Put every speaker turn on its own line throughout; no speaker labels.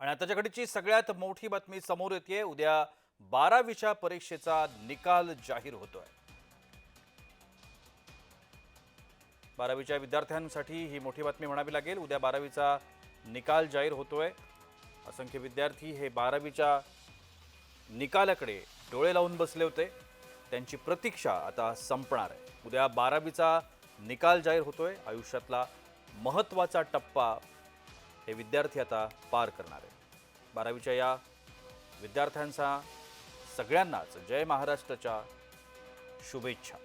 आणि आताच्याकडची सगळ्यात मोठी बातमी समोर येते उद्या बारावीच्या परीक्षेचा निकाल जाहीर होतोय. बारावीच्या विद्यार्थ्यांसाठी ही मोठी बातमी म्हणावी लागेल. उद्या बारावीचा निकाल जाहीर होतोय. असंख्य विद्यार्थी हे बारावीच्या निकालाकडे डोळे लावून बसले होते. त्यांची प्रतीक्षा आता संपणार आहे. उद्या बारावीचा निकाल जाहीर होतोय. आयुष्यातला महत्त्वाचा टप्पा हे विद्यार्थी आता पार करणार आहे बारावीच्या या विद्यार्थ्यांचा सगळ्यांनाच जय महाराष्ट्राच्या शुभेच्छा.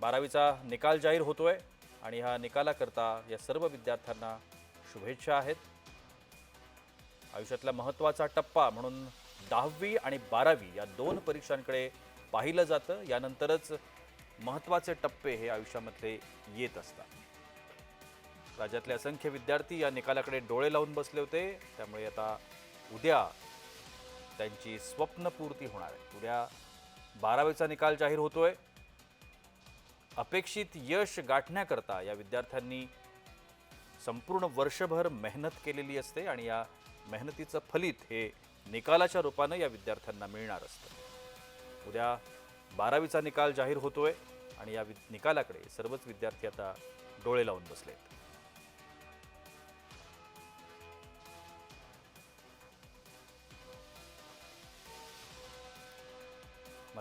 बारावीचा निकाल जाहीर होतोय आणि ह्या निकालाकरता या सर्व विद्यार्थ्यांना शुभेच्छा आहेत. आयुष्यातला महत्त्वाचा टप्पा म्हणून दहावी आणि बारावी या दोन परीक्षांकडे पाहिलं जातं. यानंतरच महत्त्वाचे टप्पे हे आयुष्यामधले येत असतात. राज्यातले असंख्य विद्यार्थी या निकालाकडे डोळे लावून बसले होते. त्यामुळे आता उद्या त्यांची स्वप्नपूर्ती होणार आहे. उद्या बारावीचा निकाल जाहीर होतोय. अपेक्षित यश गाठण्याकरता या विद्यार्थ्यांनी संपूर्ण वर्षभर मेहनत केलेली असते आणि या मेहनतीचं फलित हे निकालाच्या रूपानं या विद्यार्थ्यांना मिळणार असतं. उद्या बारावीचा निकाल जाहीर होतोय आणि या वि- निकालाकडे सर्वच विद्यार्थी आता डोळे लावून बसले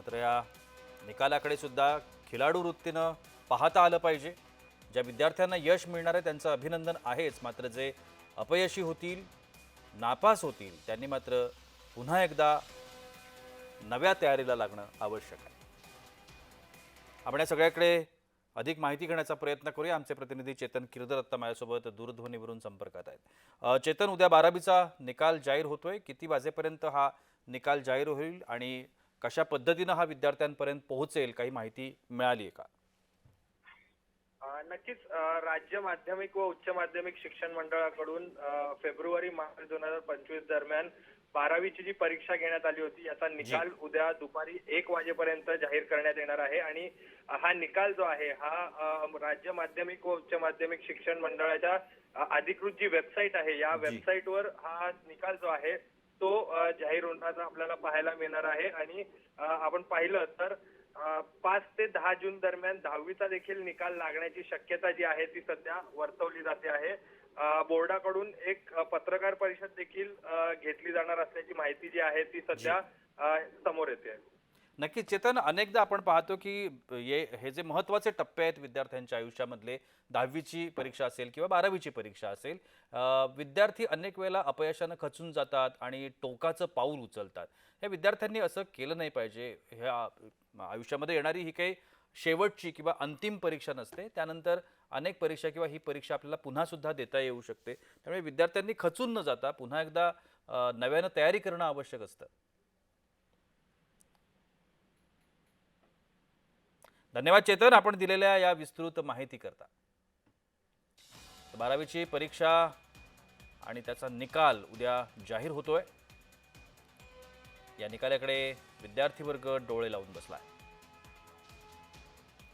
मात्र या निकालाकडे सुद्धा खिलाडू वृत्तीनं पाहता आलं पाहिजे. ज्या विद्यार्थ्यांना यश मिळणार आहे त्यांचं अभिनंदन आहेच मात्र जे अपयशी होतील नापास होतील त्यांनी मात्र पुन्हा एकदा नव्या तयारीला लागणं आवश्यक आहे. आपण या सगळ्याकडे अधिक माहिती घेण्याचा प्रयत्न करूया. आमचे प्रतिनिधी चेतन किर्दर आत्ता माझ्यासोबत दूरध्वनीवरून संपर्कात आहेत. चेतन उद्या बारावीचा निकाल जाहीर होतोय. किती वाजेपर्यंत हा निकाल जाहीर होईल आणि कशा पद्धतीनं हा विद्यार्थ्यांपर्यंत पोहोचेल काही माहिती मिळाली आहे का?
नक्कीच. राज्य माध्यमिक व उच्च माध्यमिक शिक्षण मंडळाकडून फेब्रुवारी मार्च दोन हजार पंचवीस दरम्यान बारावीची जी परीक्षा घेण्यात आली होती याचा निकाल उद्या दुपारी एक वाजेपर्यंत जाहीर करण्यात येणार आहे आणि हा निकाल जो आहे हा राज्य माध्यमिक व उच्च माध्यमिक शिक्षण मंडळाच्या अधिकृत जी वेबसाईट आहे या. वेबसाईटवर हा निकाल जो आहे तो जाहीर होण्याचा आपल्याला पाहायला मिळणार आहे. आणि आपण पाहिलं तर पाच ते दहा जून दरम्यान दहावीचा देखील निकाल लागण्याची शक्यता जी आहे ती सध्या वर्तवली जाते आहे. बोर्डाकडून एक पत्रकार परिषद देखील घेतली जाणार असल्याची माहिती जी आहे ती सध्या समोर येते
नक्की चेतन अनेकदा आपण पाहतो की ये हे जे महत्त्वाचे टप्पे आहेत विद्यार्थ्यांच्या आयुष्यामधले दहावीची परीक्षा असेल किंवा बारावीची परीक्षा असेल विद्यार्थी अनेक वेळेला अपयशानं खचून जातात आणि टोकाचं पाऊल उचलतात. हे विद्यार्थ्यांनी असं केलं नाही पाहिजे. ह्या आयुष्यामध्ये येणारी ही काही शेवटची किंवा अंतिम परीक्षा नसते. त्यानंतर अनेक परीक्षा किंवा ही परीक्षा आपल्याला पुन्हा सुद्धा देता येऊ शकते. त्यामुळे विद्यार्थ्यांनी खचून न जाता पुन्हा एकदा नव्यानं तयारी करणं आवश्यक असतं. धन्यवाद चेतन. आपण दिलेल्या या विस्तृत माहिती करता बारावीची परीक्षा आणि त्याचा निकाल उद्या जाहीर होतोय. या निकालाकडे विद्यार्थी वर्ग डोळे लावून बसला आहे